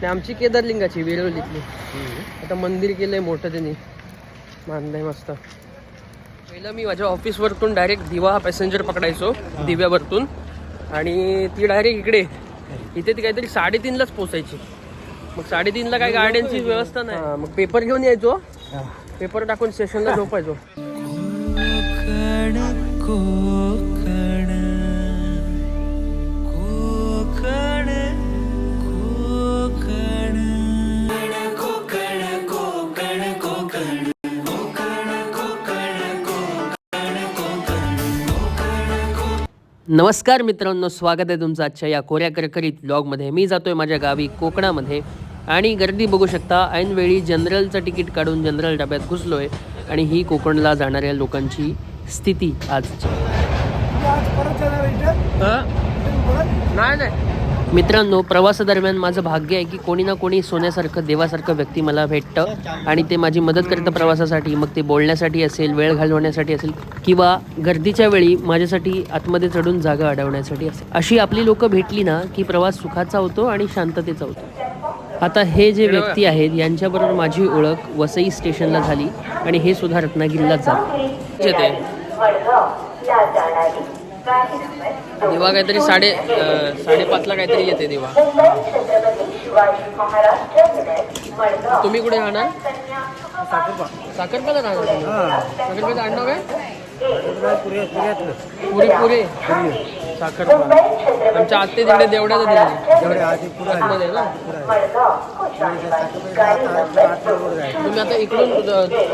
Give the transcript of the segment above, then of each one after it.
आणि आमची केदारलिंगाची वेरवलीतली आता मंदिर केलंय मोठं त्यांनी. बांधलंय मस्त. पहिलं मी माझ्या ऑफिसवरतून डायरेक्ट दिवा पॅसेंजर पकडायचो दिव्यावरतून. आणि ती डायरेक्ट इकडे. इथे ती काहीतरी साडेतीनलाच पोचायची. मग साडेतीनला काय गाड्यांची व्यवस्था नाही. मग पेपर घेऊन यायचो. पेपर टाकून स्टेशनला झोपायचो. नमस्कार मित्रांनो स्वागत आहे तुमचं आजच्या या कोऱ्या करकरीत ब्लॉगमध्ये मी जातोय माझ्या गावी कोकणामध्ये आणि गर्दी बघू शकता ऐनवेळी जनरलचं तिकीट काढून जनरल डब्यात घुसलोय आणि ही कोकणला जाणाऱ्या लोकांची स्थिती आजची. नाही नाही. मित्रांनो प्रवासादरम्यान माझं भाग्य आहे की कोणी ना कोणी सोन्यासारखं देवासारखं व्यक्ती मला भेटतं आणि ते माझी मदत करतं प्रवासासाठी मग ते बोलण्यासाठी असेल वेळ घालवण्यासाठी असेल किंवा गर्दीच्या वेळी माझ्यासाठी आतमध्ये चढून जागा अडवण्यासाठी असेल. अशी आपली लोकं भेटली ना की प्रवास सुखाचा होतो आणि शांततेचा होतो. आता हे जे व्यक्ती आहेत यांच्याबरोबर माझी ओळख वसई स्टेशनला झाली आणि हे सुद्धा रत्नागिरीलाच जात दिवा काहीतरी साडे साडेपाचला काहीतरी येते दिवा. तुम्ही कुठे राहणार? साखरपाला राहणार तुम्ही? साखरपाला आडनाव काय? पुरी पुरे साखरपाला आमच्या आत्ते तिकडे देवड्याला दिली ना? तुम्ही आता इकडून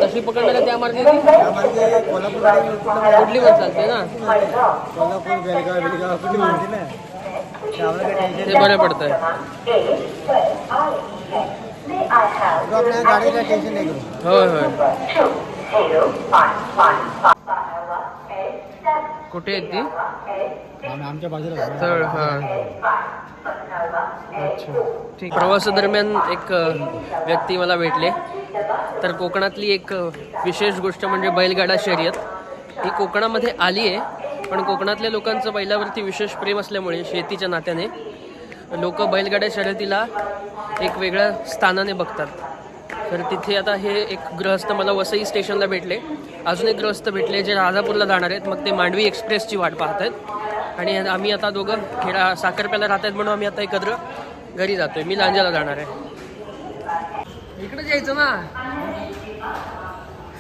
तशी पकडणार आहे त्या मार्गे? कुठली पण चालते ना? ते बरं पडतंय. गाडीला टेन्शन नाही होय होय. कुठे आहेत ती? आमच्या बाजूला हा. अच्छा. ठीक. प्रवासादरम्यान एक व्यक्ती मला भेटले. तर कोकणातली एक विशेष गोष्ट म्हणजे बैलगाडा शर्यत. ही कोकणामध्ये आली आहे पण कोकणातल्या लोकांचं बैलावरती विशेष प्रेम असल्यामुळे शेतीच्या नात्याने लोक बैलगाड्या शर्यतीला एक वेगळ्या स्थानाने बघतात. तर तिथे आता हे एक गृहस्थ मला वसई स्टेशनला भेटले. अजून एक गृहस्थ भेटले जे राजापूरला जाणार आहेत. मग ते मांडवी एक्सप्रेसची वाट पाहत आहेत. आणि आम्ही आता दोघं खेळा साखरप्याला राहत आहेत म्हणून आम्ही आता एकत्र घरी जातोय. मी लांजाला जाणार आहे. इकडे जायचं ना.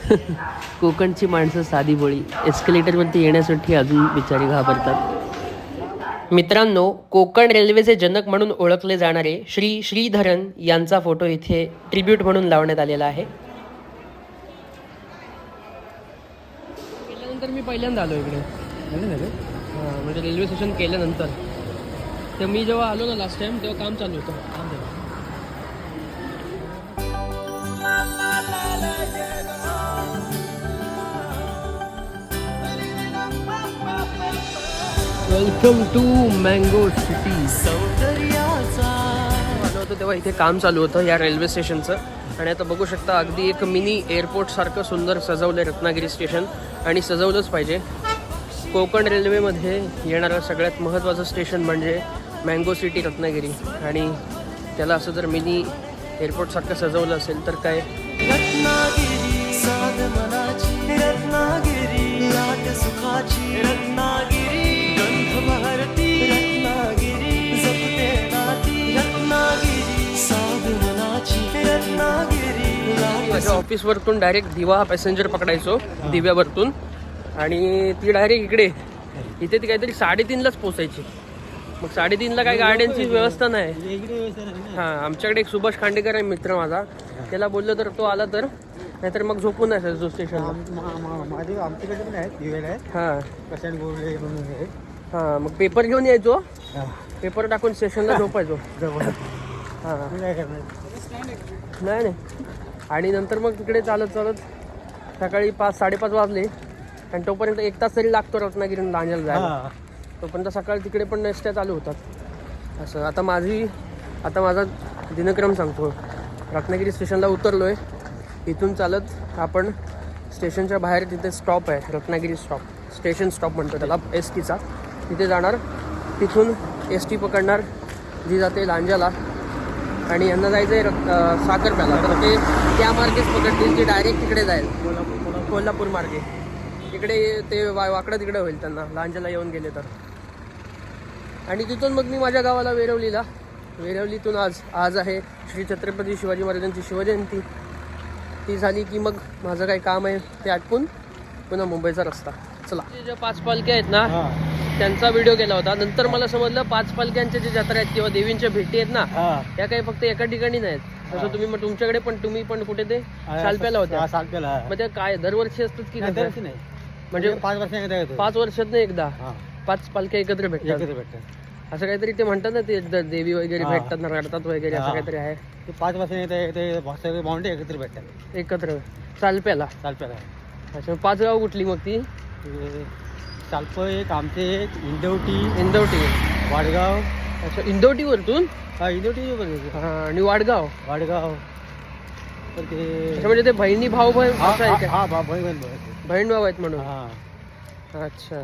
कोकणची माणसं साधी बोळी. एस्केलेटरवरती येण्यासाठी अजून बिचारी घाबरतात. मित्रांनो कोकण रेल्वेचे जनक म्हणून ओळखले जाणारे श्री श्रीधरन यांचा फोटो इथे ट्रिब्यूट म्हणून लावण्यात आलेला आहे. केल्यानंतर मी पहिल्यांदा आलो इकडे. हां म्हणजे रेल्वे स्टेशन केल्यानंतर. तर मी जेव्हा आलो ना लास्ट टाइम तेव्हा काम चालू होतं. Welcome to Mango City. आलो होतो तेव्हा इथे काम चालू होतं या रेल्वे स्टेशनचं. आणि आता बघू शकता अगदी एक मिनी एअरपोर्ट सारखं सुंदर सजवलं आहे रत्नागिरी स्टेशन. आणि सजवलंच पाहिजे. कोकण रेल्वेमध्ये येणारं सगळ्यात महत्त्वाचं स्टेशन म्हणजे मँगो सिटी रत्नागिरी. आणि त्याला असं जर मिनी एअरपोर्ट सारखं सजवलं असेल तर काय? रत्नागिरी. ऑफिसवरतून डायरेक्ट दिवा पॅसेंजर पकडायचो दिव्यावरतून. आणि ती डायरेक्ट इकडे इथे ती काहीतरी साडेतीनलाच पोचायची मग साडेतीनला काय गाड्यांची व्यवस्था नाही. हां आमच्याकडे एक सुभाष खांडेकर आहे मित्र माझा. त्याला बोललं तर तो आला तर नाहीतर मग झोपून असायचो स्टेशनला माझे आमच्याकडे पण आहेत दिवेला आहेत. हां. हे. हां मग पेपर घेऊन यायचो. पेपर टाकून स्टेशनला झोपायचो. जवळ. हां. नाही नाही. आणि नंतर मग तिकडे चालत चालत सकाळी पाच साडेपाच वाजले. आणि तोपर्यंत एक तास तरी लागतो रत्नागिरी लांजाला जायला. तोपर्यंत सकाळी तिकडे पण नेस्ट्या चालू होतात असं आता माझी आता माझा दिनक्रम सांगतो. रत्नागिरी स्टेशनला उतरलो आहे इथून चालत आपण स्टेशनच्या बाहेर तिथे स्टॉप आहे रत्नागिरी स्टॉप स्टेशन स्टॉप म्हणतो त्याला एस टीचा तिथे जाणार. तिथून एस टी पकडणार. जी जाते लांजाला आणि यांना जायचं आहे साखरप्याला. तर ते त्या मार्गेच पकडतील ते डायरेक्ट तिकडे जाईल. कोल्हापूर कोल्हापूर मार्गे. तिकडे ते वा वाकडं तिकडे होईल त्यांना. लांजाला येऊन गेले तर. आणि तिथून मग मी माझ्या गावाला वेरवलीला. वेरवलीतून आज आज आहे श्री छत्रपती शिवाजी महाराजांची शिवजयंती. ती झाली की मग माझं काही काम आहे ते आटपून पुन्हा मुंबईचा रस्ता. चला. जे ज्या पाच पालख्या आहेत ना त्यांचा व्हिडिओ केला होता. नंतर मला समजलं पाच पालख्यांच्या जे जत्रा आहेत किंवा देवींच्या भेटी आहेत ना त्या काही फक्त एका ठिकाणी नाहीत. जसं तुम्ही मग तुमच्याकडे पण तुम्ही पण कुठे ते? सालप्याला होत्या. सालप्याला. मग त्या काय दरवर्षी असतात की नाही, म्हणजे म्हणजे पाच येतो. पाच वर्षात नाही एकदा. हा. पाच पालख्या एकत्र भेटतात. एकत्र भेटतात. असं काहीतरी ते म्हणतात ना ते देवी वगैरे. भेटतात ना रडतात वगैरे असं. काहीतरी आहे. ते पाच वर्षांनी भावंडे एकत्र भेटतात. एकत्र. चालप्याला सालप्याला अच्छा पाच गाव कुठली मग ती ते सालप एक आमचे एक इंदवटी इंदवटी वाडगाव. अच्छा इंदवटी वरतून हा इंदवटी हा आणि वाडगाव? वाडगाव. तर ते अच्छा म्हणजे ते बहिणी भाऊ भाऊ हा असं आहे हा- हा भाई बहीण बहीण भाऊ आहेत म्हणून? हा. अच्छा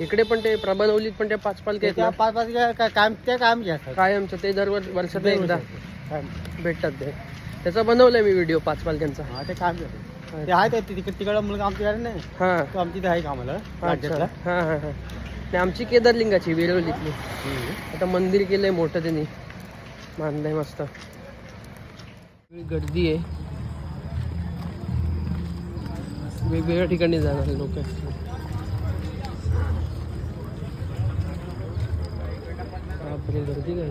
इकडे पण ते प्रबनवलीत पण त्या पाच पालख्या आहेत त्या ना? पाच पाच काय- काय- काम त्या काम जे असतात कायमचं ते दर वर्षात एकदा काम. भेटतात ते. त्याचा बनवलाय मी व्हिडिओ पाच पालख्यांचा. हा ते काम करतात. ते आहे ते तिकडे तिकडं मुलगा आमच्याकडे नाही. हा. तो आमची इथे आहे कामाला अच्छा. राज्यातला. हा हा हा. ते आमची केदारलिंगाची विरवलीतली आता मंदिर केलंय मोठं त्यांनी. बांधलंय मस्त. गर्दी आहे. वेगवेगळ्या ठिकाणी जाणार लोक. बापरे गर्दी काय?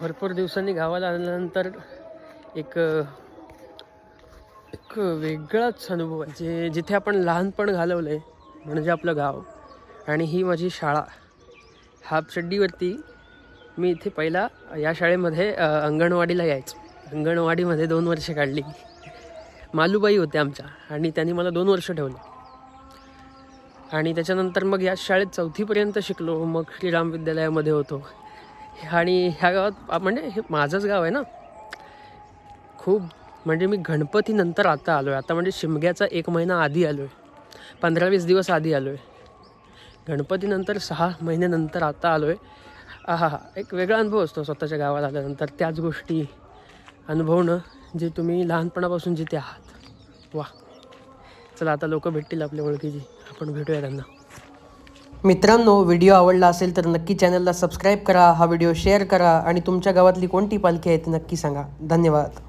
भरपूर दिवसांनी गावाला आल्यानंतर एक एक वेगळाच अनुभव आहे. जे जिथे आपण लहानपण घालवलं आहे म्हणजे आपलं गाव आणि ही माझी शाळा. हापचड्डीवरती मी इथे पहिला या शाळेमध्ये अंगणवाडीला यायचो. अंगणवाडीमध्ये दोन वर्षे काढली. मालूबाई होत्या आमच्या आणि त्यांनी मला दोन वर्ष ठेवलं. आणि त्याच्यानंतर मग या शाळेत चौथीपर्यंत शिकलो. मग श्रीराम विद्यालयामध्ये होतो. आणि ह्या गावात म्हणजे हे माझंच गाव आहे ना. खूप म्हणजे मी गणपतीनंतर आता आलो आहे आता म्हणजे शिमग्याचा एक महिना आधी आलो आहे पंधरा वीस दिवस आधी आलो आहे गणपतीनंतर सहा महिन्यानंतर आता आलो आहे हा हा एक वेगळा अनुभव असतो स्वतःच्या गावात आल्यानंतर. त्याच गोष्टी अनुभवणं जे तुम्ही लहानपणापासून जिथे आहात. वा चला आता लोक भेटतील आपल्या ओळखीची. आपण भेटूया त्यांना. मित्रांनो व्हिडिओ आवडला असेल तर नक्की चॅनलला सबस्क्राईब करा हा व्हिडिओ शेअर करा आणि तुमच्या गावातली कोणती पालखी आहे ती नक्की सांगा. धन्यवाद.